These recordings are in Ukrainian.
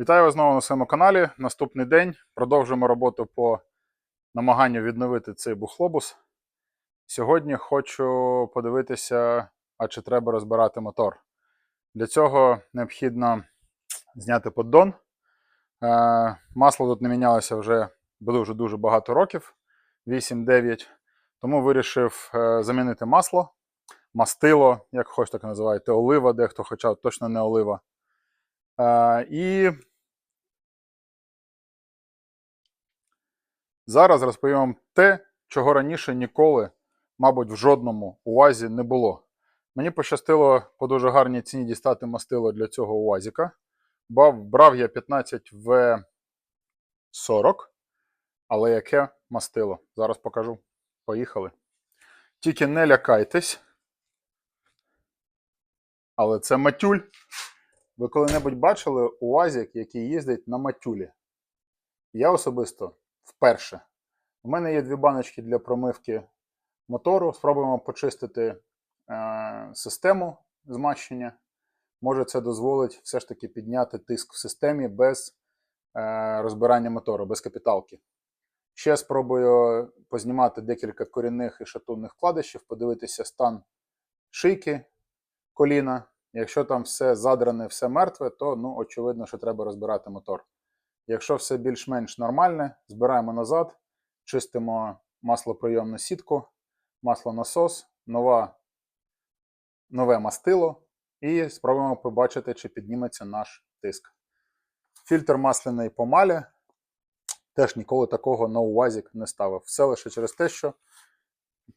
Вітаю вас знову на своєму каналі. Наступний день. Продовжуємо роботу по намаганню відновити цей бухлобус. Сьогодні хочу подивитися, а чи треба розбирати мотор. Для цього необхідно зняти поддон. Е, Масло тут не мінялося вже дуже-дуже багато років 8-9. Тому вирішив е, замінити масло, мастило, як хоч так називаєте, олива, дехто, хоча точно не олива. І зараз розповім вам те, чого раніше ніколи, мабуть, в жодному УАЗі не було. Мені пощастило по дуже гарній ціні дістати мастило для цього УАЗіка. Брав я 15В40, але яке мастило? Зараз покажу. Поїхали. Тільки не лякайтесь. Але це матюль. Ви коли-небудь бачили УАЗик, який їздить на матюлі? Я особисто вперше. У мене є дві баночки для промивки мотору. Спробуємо почистити е, систему змащення. Може, це дозволить все ж таки підняти тиск в системі без е, розбирання мотору, без капіталки. Ще спробую познімати декілька корінних і шатунних вкладишів, подивитися стан шийки коліна. Якщо там все задране, все мертве, то ну, очевидно, що треба розбирати мотор. Якщо все більш-менш нормальне, збираємо назад, чистимо маслоприйомну сітку, маслонасос, нова, нове мастило і спробуємо побачити, чи підніметься наш тиск. Фільтр масляний помалі. Теж ніколи такого на УАЗік не ставив. Все лише через те, що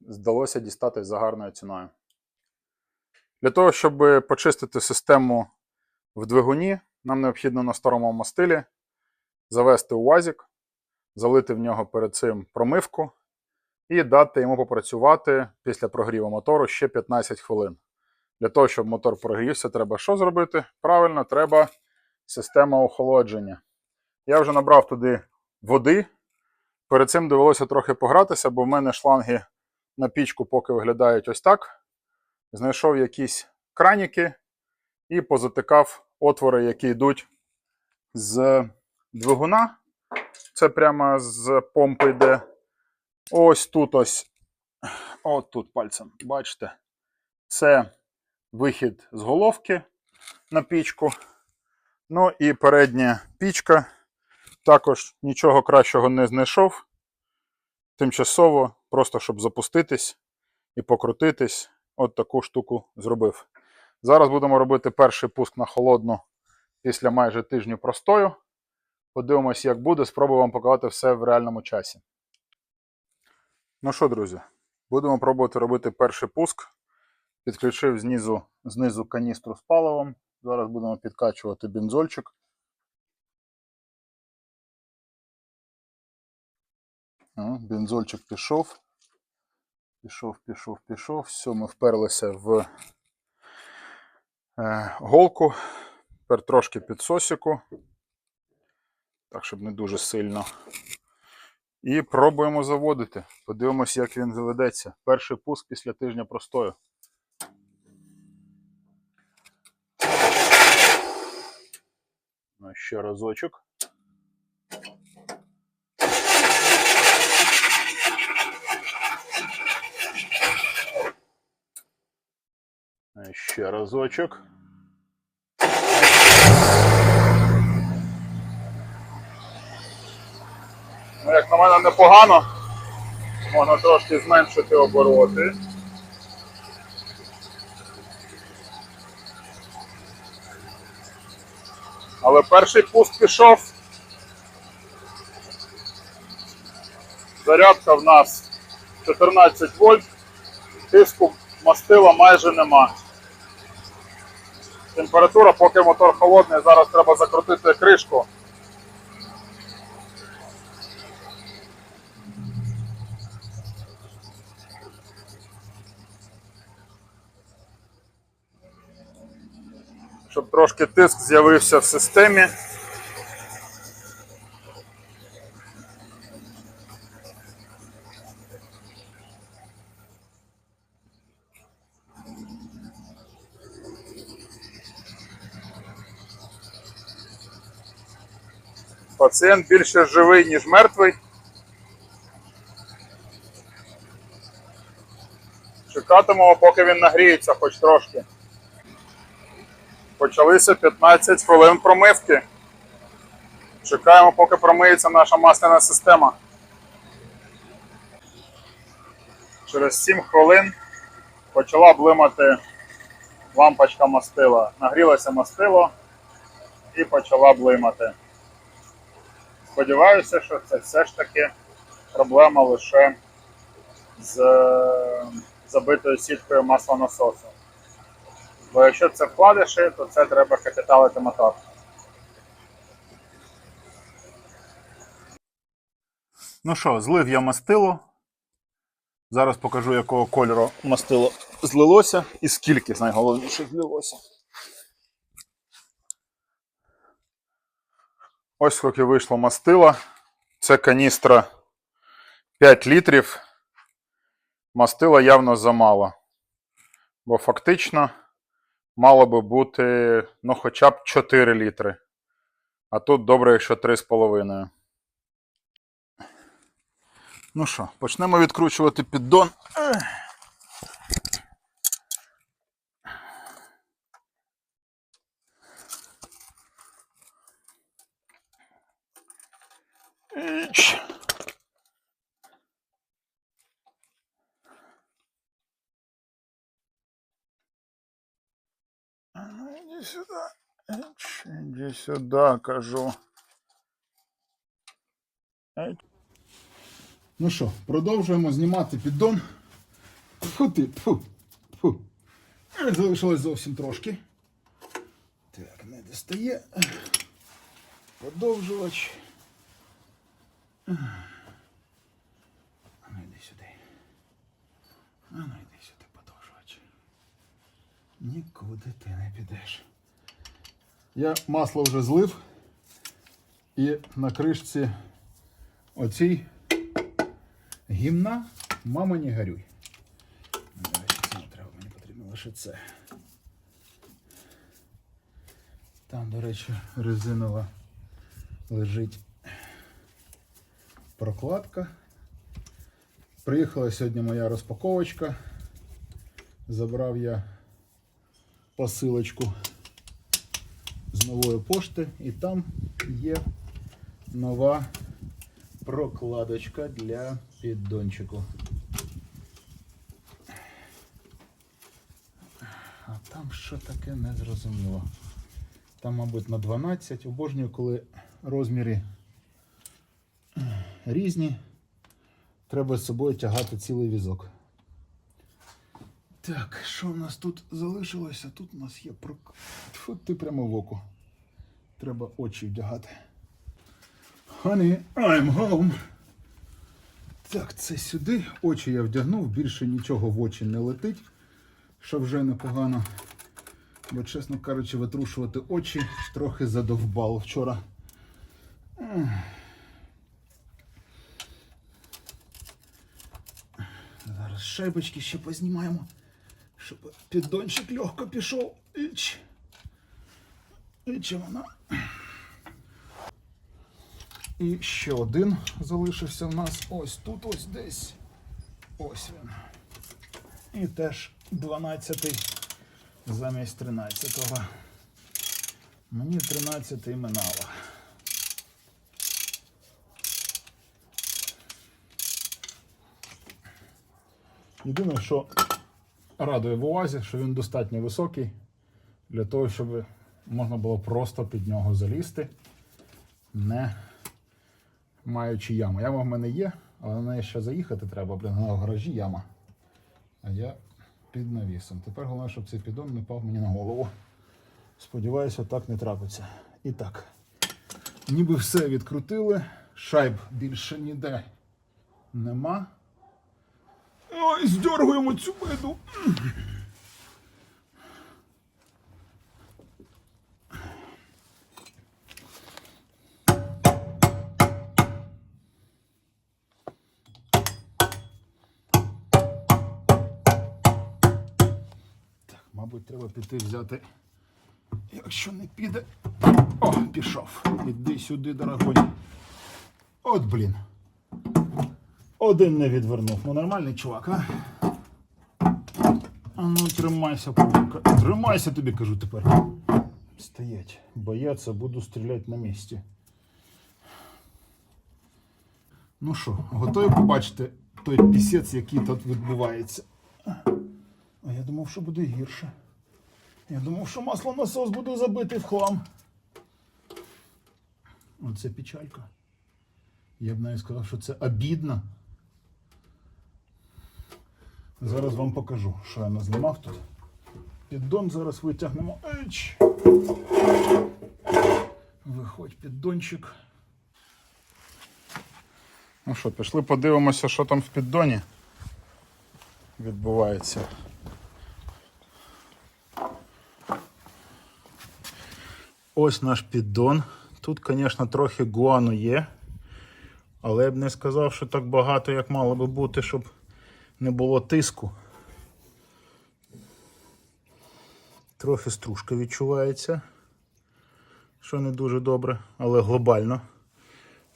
здалося дістати за гарною ціною. Для того, щоб почистити систему в двигуні, нам необхідно на старому мастилі завести УАЗик, залити в нього перед цим промивку і дати йому попрацювати після прогріву мотору ще 15 хвилин. Для того, щоб мотор прогрівся, треба що зробити? Правильно, треба система охолодження. Я вже набрав туди води. Перед цим довелося трохи погратися, бо в мене шланги на пічку поки виглядають ось так. Знайшов якісь краніки і позатикав отвори, які йдуть з двигуна. Це прямо з помпи йде. Ось тут ось. От тут пальцем, бачите? Це вихід з головки на пічку. Ну і передня пічка. Також нічого кращого не знайшов. Тимчасово, просто щоб запуститись і покрутитись, от таку штуку зробив. Зараз будемо робити перший пуск на холодну після майже тижню простою. Подивимось, як буде, спробую вам показати все в реальному часі. Ну що, друзі, будемо пробувати робити перший пуск. Підключив знизу, знизу каністру з паливом. Зараз будемо підкачувати бензольчик. Бензольчик пішов. Пішов, пішов, пішов. Все, ми вперлися в е, голку. Тепер трошки підсосіку. Так, щоб не дуже сильно. І пробуємо заводити. Подивимось, як він заведеться. Перший пуск після тижня простою. Ну, ще разочок. Ще разочок. Ну, як на мене непогано, можна трошки зменшити обороти. Але перший пуск пішов. Зарядка в нас 14 вольт, тиску мастила майже нема. Температура, поки мотор холодний, зараз треба закрутити кришку. Щоб трошки тиск з'явився в системі. Пацієнт більше живий, ніж мертвий. Чекатимемо, поки він нагріється хоч трошки. Почалися 15 хвилин промивки. Чекаємо, поки промиється наша масляна система. Через 7 хвилин почала блимати лампочка мастила. Нагрілося мастило і почала блимати. Сподіваюся, що це все ж таки проблема лише з е, забитою сіткою маслонасосу. Бо якщо це вкладиші, то це треба капіталити мотор. Ну що, злив я мастило. Зараз покажу, якого кольору мастило злилося і скільки найголовніше злилося. Ось скільки вийшло мастила. Це каністра 5 літрів. Мастила явно замало. Бо фактично мало би бути ну, хоча б 4 літри. А тут добре, якщо 3,5. Ну що, почнемо відкручувати піддон. Ех. Іч. А ну, Иди сюда. Іч, Сюда, кажу. Ну що, продовжуємо знімати піддон. Фу ти, фу, фу. Залишилось зовсім трошки. Так, не достає. Подовжувач. А ну йди сюди. А ну йди сюди, подовжувач. Нікуди ти не підеш. Я масло вже злив. І на кришці оцій гімна мама не горюй. Треба, мені потрібно лише це. Там, до речі, резинова лежить прокладка. Приїхала сьогодні моя розпаковочка. Забрав я посилочку нової пошти, і там є нова прокладочка для піддончику. А там що таке незрозуміло. Там, мабуть, на 12. Обожнюю, коли розміри різні. Треба з собою тягати цілий візок. Так, що в нас тут залишилося? Тут у нас є прок... Фу, ти прямо в око. Треба очі вдягати. Honey, I'm home. Так, це сюди. Очі я вдягнув, більше нічого в очі не летить, що вже непогано. Бо, чесно кажучи, витрушувати очі трохи задовбало вчора. Зараз шайбочки ще познімаємо, щоб піддончик легко пішов. Іч. Іч вона. І ще один залишився в нас ось тут, ось десь. Ось він. І теж 12 замість 13-го. Мені 13 минало. Єдине, що радує в УАЗі, що він достатньо високий для того, щоб можна було просто під нього залізти, не маючи яму. Яма в мене є, але на неї ще заїхати треба, блін, в гаражі яма. А я під навісом. Тепер головне, щоб цей піддон не пав мені на голову. Сподіваюся, так не трапиться. І так, ніби все відкрутили, шайб більше ніде нема. Ой, здергуємо цю биду. Мабуть, треба піти взяти. Якщо не піде. О, пішов. Іди сюди, дорогой. От, блін. Один не відвернув. Ну нормальний чувак, а? А ну тримайся, папулька. Тримайся тобі, кажу тепер. Стоять. Бояться, буду стріляти на місці. Ну що, готові побачити той пісець, який тут відбувається. А я думав, що буде гірше. Я думав, що масло насос буде забитий в хлам. Оце печалька. Я б навіть сказав, що це обідно. Зараз вам покажу, що я назнімав тут. Піддон зараз витягнемо. Еч. Виходь, піддончик. Ну що, пішли подивимося, що там в піддоні відбувається. Ось наш піддон. Тут, звісно, трохи гуану є. Але я б не сказав, що так багато, як мало би бути, щоб не було тиску. Трохи стружка відчувається, що не дуже добре, але глобально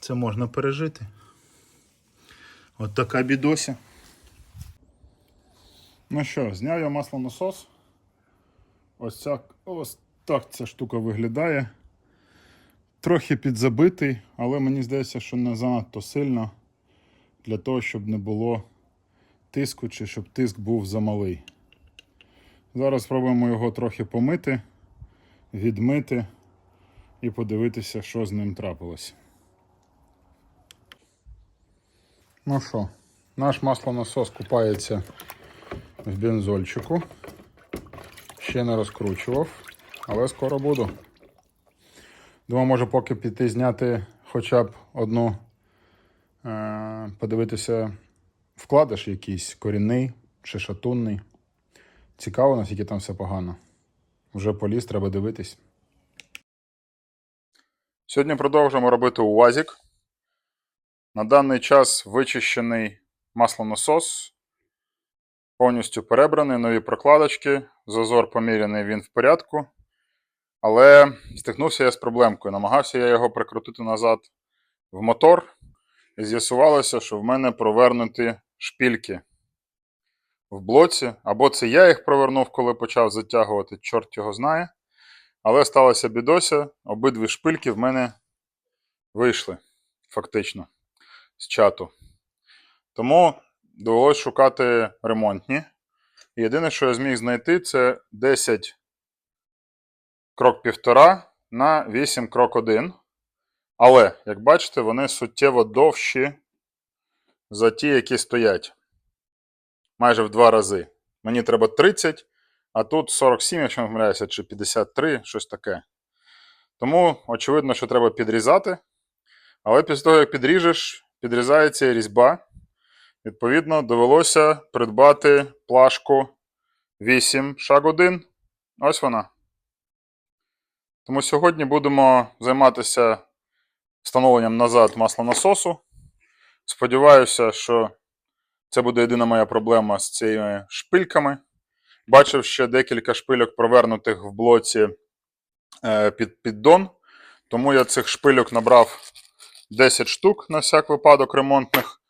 це можна пережити. От така бідося. Ну що, зняв я маслонасос. Ось, ця, ось так ця штука виглядає. Трохи підзабитий, але мені здається, що не занадто сильно для того, щоб не було тиску чи щоб тиск був замалий. Зараз спробуємо його трохи помити, відмити і подивитися, що з ним трапилось. Ну що, наш маслонасос купається в бензольчику. Ще не розкручував, але скоро буду. Думаю, може поки піти зняти хоча б одну, е- подивитися вкладиш якийсь корінний чи шатунний. Цікаво, наскільки там все погано. Вже поліз, треба дивитись. Сьогодні продовжуємо робити УАЗик. На даний час вичищений маслонасос, повністю перебраний, нові прокладочки, зазор поміряний він в порядку. Але стикнувся я з проблемкою. Намагався я його прикрутити назад в мотор, і з'ясувалося, що в мене провернуті шпільки в блоці. Або це я їх провернув, коли почав затягувати, чорт його знає. Але сталося бідося, обидві шпильки в мене вийшли фактично з чату. Тому довелось шукати ремонтні. І єдине, що я зміг знайти, це 10 крок півтора на 8 крок 1. Але, як бачите, вони суттєво довші за ті, які стоять. Майже в два рази. Мені треба 30, а тут 47, якщо не помиляюся, чи 53, щось таке. Тому, очевидно, що треба підрізати. Але після того, як підріжеш, підрізається різьба. Відповідно, довелося придбати плашку 8 шаг 1. Ось вона. Тому сьогодні будемо займатися встановленням назад маслонасосу. Сподіваюся, що це буде єдина моя проблема з цими шпильками. Бачив ще декілька шпильок провернутих в блоці е, під піддон. Тому я цих шпильок набрав 10 штук на всяк випадок ремонтних.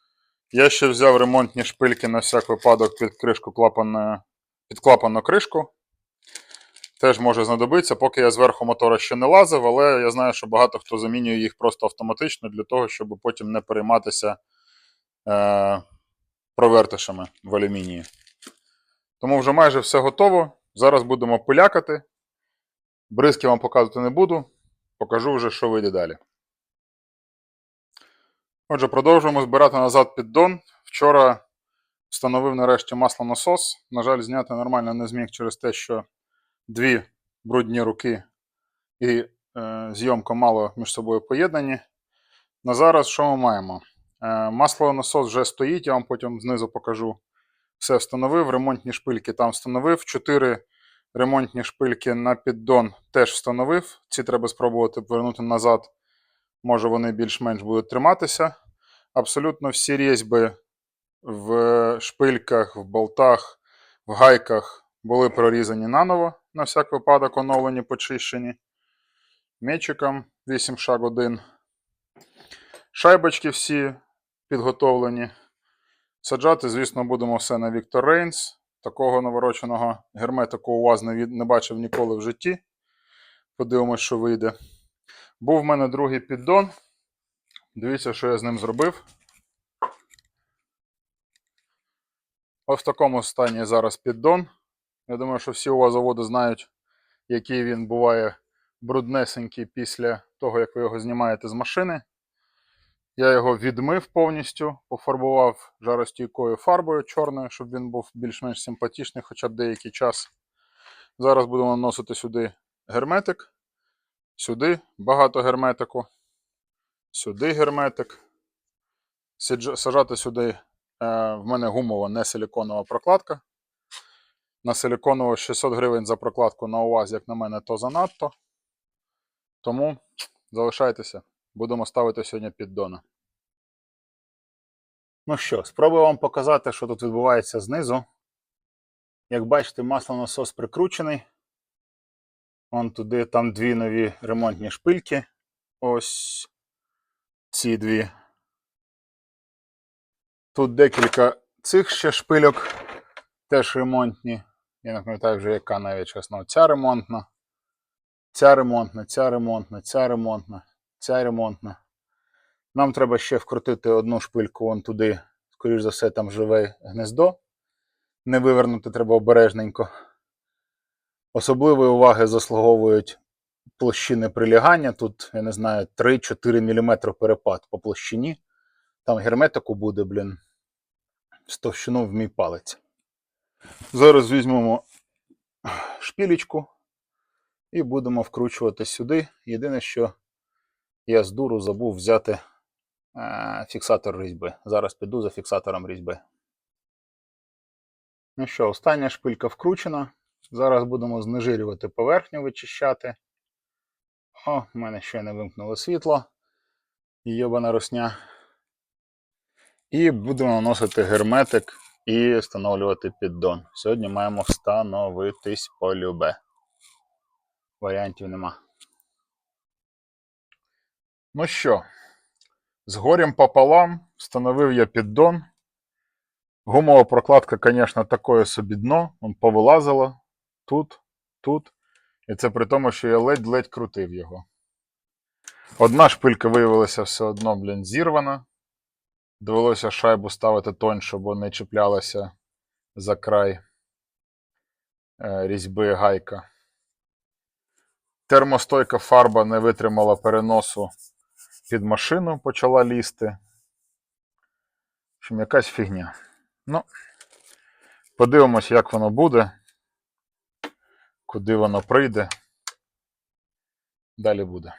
Я ще взяв ремонтні шпильки на всяк випадок під кришку клапана, під клапанну кришку. Теж може знадобитися, поки я зверху мотора ще не лазив, але я знаю, що багато хто замінює їх просто автоматично для того, щоб потім не перейматися е, провертишами в алюмінії. Тому вже майже все готово. Зараз будемо пилякати. Бризки вам показувати не буду. Покажу вже, що вийде далі. Отже, продовжуємо збирати назад піддон. Вчора встановив нарешті маслонасос. На жаль, зняти нормально не зміг через те, що дві брудні руки і е, зйомка мало між собою поєднані. На зараз що ми маємо? Е, маслонасос вже стоїть, я вам потім знизу покажу. Все встановив, ремонтні шпильки там встановив. Чотири ремонтні шпильки на піддон теж встановив. Ці треба спробувати повернути назад. Може вони більш-менш будуть триматися. Абсолютно всі різьби в шпильках, в болтах, в гайках були прорізані наново, на всяк випадок оновлені, почищені. Мечиком 8 шаг 1. Шайбочки всі підготовлені. Саджати, звісно, будемо все на Віктор Рейнс. Такого навороченого герметику у вас не, не бачив ніколи в житті. Подивимось, що вийде. Був в мене другий піддон. Дивіться, що я з ним зробив. Ось в такому стані зараз піддон. Я думаю, що всі у вас заводи знають, який він буває бруднесенький після того, як ви його знімаєте з машини. Я його відмив повністю, пофарбував жаростійкою фарбою чорною, щоб він був більш-менш симпатичний хоча б деякий час. Зараз будемо наносити сюди герметик. Сюди багато герметику. Сюди герметик. Сажати сюди е, в мене гумова, не силіконова прокладка. На силіконову 600 гривень за прокладку на УАЗ, як на мене, то занадто. Тому залишайтеся. Будемо ставити сьогодні піддона. Ну що, спробую вам показати, що тут відбувається знизу. Як бачите, маслонасос прикручений. Вон туди там дві нові ремонтні шпильки. Ось ці дві. Тут декілька цих ще шпильок, теж ремонтні. Я не пам'ятаю вже, яка навіть чесно. Ця ремонтна. Ця ремонтна, ця ремонтна, ця ремонтна, ця ремонтна. Нам треба ще вкрутити одну шпильку вон туди. Скоріш за все, там живе гнездо. Не вивернути треба обережненько. Особливої уваги заслуговують площини прилягання. Тут, я не знаю, 3-4 мм перепад по площині. Там герметику буде, блін, з товщину в мій палець. Зараз візьмемо шпілечку і будемо вкручувати сюди. Єдине, що я з дуру забув взяти е, фіксатор різьби. Зараз піду за фіксатором різьби. Ну що, остання шпилька вкручена. Зараз будемо знежирювати поверхню, вичищати. О, в мене ще не вимкнуло світло. Йобана русня. І будемо наносити герметик і встановлювати піддон. Сьогодні маємо встановитись полюбе. Варіантів нема. Ну що, з горем пополам встановив я піддон. Гумова прокладка, звісно, такое собі дно. Он повилазило тут, тут. І це при тому, що я ледь-ледь крутив його. Одна шпилька виявилася все одно, блін, зірвана. Довелося шайбу ставити тоньше, бо не чіплялася за край е, різьби гайка. Термостойка фарба не витримала переносу під машину, почала лізти. Общем, якась фігня. Ну, подивимось, як воно буде, куди воно прийде. Далі буде.